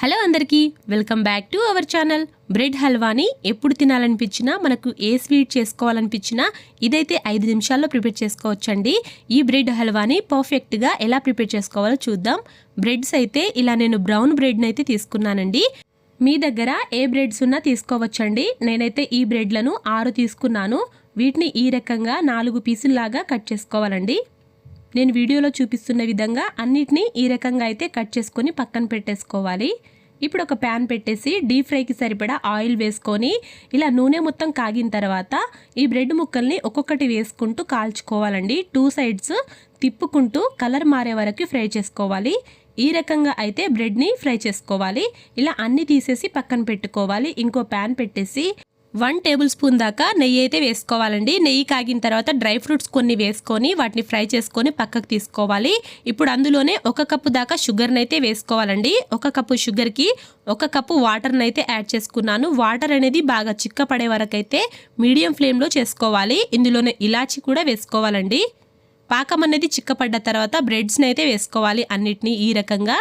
Hello అందరికీ welcome back to our channel. Bread హల్వాని ఎప్పుడు తినాలనిపించినా మనకు ఏ స్వీట్ చేసుకోవాలనిపించినా ఇదైతే ఐదు నిమిషాల్లో ప్రిపేర్ చేసుకోవచ్చండి. ఈ బ్రెడ్ హల్వాని పర్ఫెక్ట్గా ఎలా ప్రిపేర్ చేసుకోవాలో చూద్దాం. బ్రెడ్స్ అయితే ఇలా నేను బ్రౌన్ బ్రెడ్ని అయితే తీసుకున్నానండి. మీ దగ్గర ఏ బ్రెడ్స్ ఉన్నా తీసుకోవచ్చండి. నేనైతే ఈ బ్రెడ్లను ఆరు తీసుకున్నాను. వీటిని ఈ రకంగా నాలుగు పీసుల్లాగా కట్ చేసుకోవాలండి. నేను వీడియోలో చూపిస్తున్న విధంగా అన్నిటినీ ఈ రకంగా అయితే కట్ చేసుకొని పక్కన పెట్టేసుకోవాలి. ఇప్పుడు ఒక ప్యాన్ పెట్టేసి డీప్ ఫ్రైకి సరిపడా ఆయిల్ వేసుకొని ఇలా నూనె మొత్తం కాగిన తర్వాత ఈ బ్రెడ్ ముక్కల్ని ఒక్కొక్కటి వేసుకుంటూ కాల్చుకోవాలండి. టూ సైడ్స్ తిప్పుకుంటూ కలర్ మారే వరకు ఫ్రై చేసుకోవాలి. ఈ రకంగా అయితే బ్రెడ్ని ఫ్రై చేసుకోవాలి. ఇలా అన్ని తీసేసి పక్కన పెట్టుకోవాలి. ఇంకో ప్యాన్ పెట్టేసి వన్ టేబుల్ స్పూన్ దాకా నెయ్యి అయితే వేసుకోవాలండి. నెయ్యి కాగిన తర్వాత డ్రై ఫ్రూట్స్ కొన్ని వేసుకొని వాటిని ఫ్రై చేసుకొని పక్కకు తీసుకోవాలి. ఇప్పుడు అందులోనే ఒక కప్పు దాకా షుగర్ని అయితే వేసుకోవాలండి. ఒక కప్పు షుగర్కి ఒక కప్పు వాటర్ని అయితే యాడ్ చేసుకున్నాను. వాటర్ అనేది బాగా చిక్కపడే వరకు అయితే మీడియం ఫ్లేమ్లో చేసుకోవాలి. ఇందులోనే ఇలాచి కూడా వేసుకోవాలండి. పాకం అనేది చిక్కపడ్డ తర్వాత బ్రెడ్స్ని అయితే వేసుకోవాలి అన్నిటినీ ఈ రకంగా.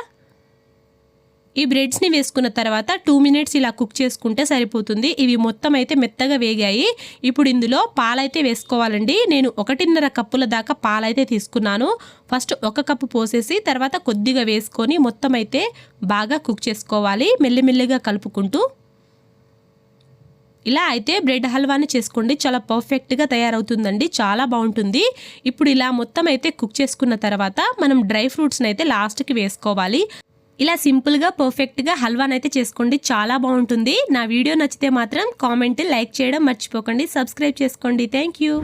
ఈ బ్రెడ్స్ని వేసుకున్న తర్వాత టూ మినిట్స్ ఇలా కుక్ చేసుకుంటే సరిపోతుంది. ఇవి మొత్తం అయితే మెత్తగా వేగాయి. ఇప్పుడు ఇందులో పాలైతే వేసుకోవాలండి. నేను ఒకటిన్నర కప్పుల దాకా పాలైతే తీసుకున్నాను. ఫస్ట్ ఒక కప్పు పోసేసి తర్వాత కొద్దిగా వేసుకొని మొత్తం అయితే బాగా కుక్ చేసుకోవాలి. మెల్లిమెల్లిగా కలుపుకుంటూ. ఇలా అయితే బ్రెడ్ హల్వాని చేసుకోండి. చాలా పర్ఫెక్ట్గా తయారవుతుందండి. చాలా బాగుంటుంది. ఇప్పుడు ఇలా మొత్తం అయితే కుక్ చేసుకున్న తర్వాత మనం డ్రై ఫ్రూట్స్ని అయితే లాస్ట్కి వేసుకోవాలి. ఇలా సింపుల్గా పర్ఫెక్ట్గా హల్వానైతే చేసుకోండి. చాలా బాగుంటుంది. నా వీడియో నచ్చితే మాత్రం కామెంట్ లైక్ చేయడం మర్చిపోకండి. సబ్స్క్రైబ్ చేసుకోండి. Thank you